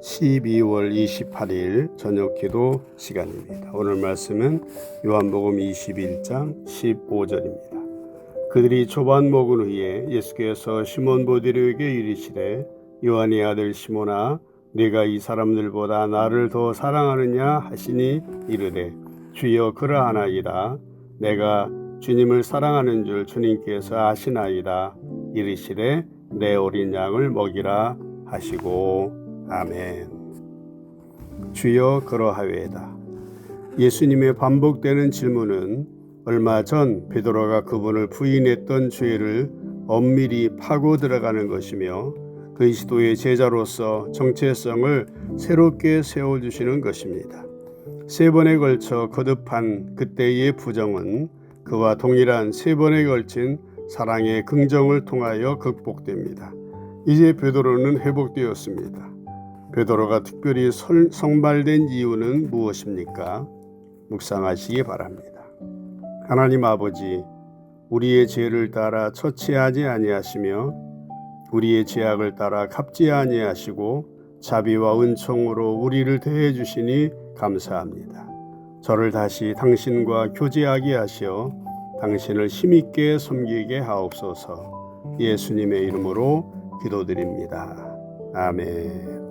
12월 28일 저녁 기도 시간입니다. 오늘 말씀은 요한복음 21장 15절입니다. 그들이 초반 먹은 후에 예수께서 시몬 보디르에게 이르시되 요한의 아들 시몬아 네가 이 사람들보다 나를 더 사랑하느냐 하시니 이르되 주여 그러하나이다 내가 주님을 사랑하는 줄 주님께서 아시나이다 이르시되 내 어린 양을 먹이라 하시고 아멘. 주여 그러하외다. 예수님의 반복되는 질문은 얼마 전 베드로가 그분을 부인했던 죄를 엄밀히 파고 들어가는 것이며 그리스도의 제자로서 정체성을 새롭게 세워 주시는 것입니다. 세 번에 걸쳐 거듭한 그때의 부정은 그와 동일한 세 번에 걸친 사랑의 긍정을 통하여 극복됩니다. 이제 베드로는 회복되었습니다. 베드로가 특별히 설- 성발된 이유는 무엇입니까? 묵상하시기 바랍니다. 하나님 아버지, 우리의 죄를 따라 처치하지 아니하시며 우리의 죄악을 따라 갚지 아니하시고 자비와 은총으로 우리를 대해 주시니 감사합니다. 저를 다시 당신과 교제하게 하시어 당신을 힘있게 섬기게 하옵소서. 예수님의 이름으로 기도드립니다. 아멘.